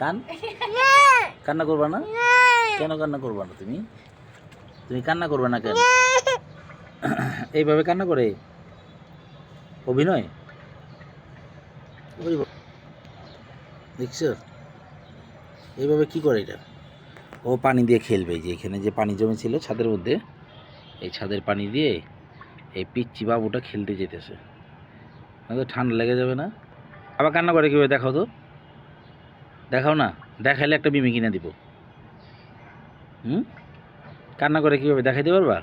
কান? কান্না করবা না? কেন কান্না করবা না তুমি? তুমি কান্না করবে না কেন? এইভাবে কান্না করে? অভিনয়। দেখছ? এইভাবে কি করে এটা? ও পানি দিয়ে খেলবে যে, এখানে যে পানি জমেছিল ছাদের মধ্যে, এই ছাদের পানি দিয়ে এই পিচ্চি বাবুটা খেলতে যেতেছে। না তো ঠান্ডা লেগে যাবে না? আবার কান্না করে কীভাবে? দেখাও তো। দেখাও না, দেখাইলে একটা বিমি কিনে দিব। হুম? কান্না করে কীভাবে দেখাইতে পারবা?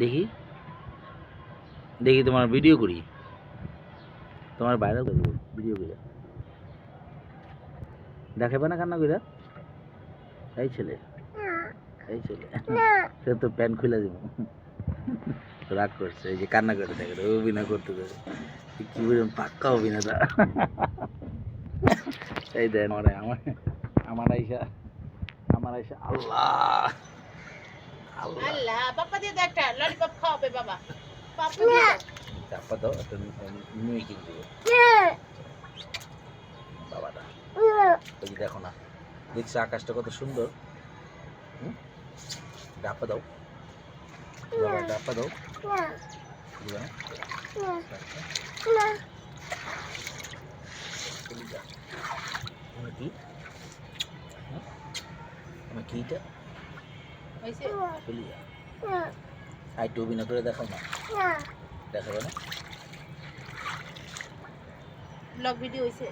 দেখি। দেখি তোমার ভিডিও করি। তোমার ভাইরাল করব ভিডিও করে। দেখাবে না কান্না করে এই ছেলে এই ছেলে। সে তো প্যান্ট খুলে দিব। রাগ করছে, এই যে কান্না করে দেখে, অভিনয় করতে দেবে কি বললাম পাক্কা অভিনেতা। এই দেন আমার আমার আমার আইসা আমার আইসা আল্লাহ আল্লাহ। দিয়ে দাও একটা ললিপপ খাওয়াবে বাবা। পাপা দাও। একটা বাবাটা ওই দেখো না দেখছি আকাশটা কত সুন্দর? হুম? ডাপা দাও। বাবা ডাপা দাও। না? চলে যা। আমার কি হুম? আমার কিটা? হয়েছে? চলে যা আর একটু অভিনয় করে দেখাও না। দেখাবে না? ব্লগ ভিডিও হয়েছে।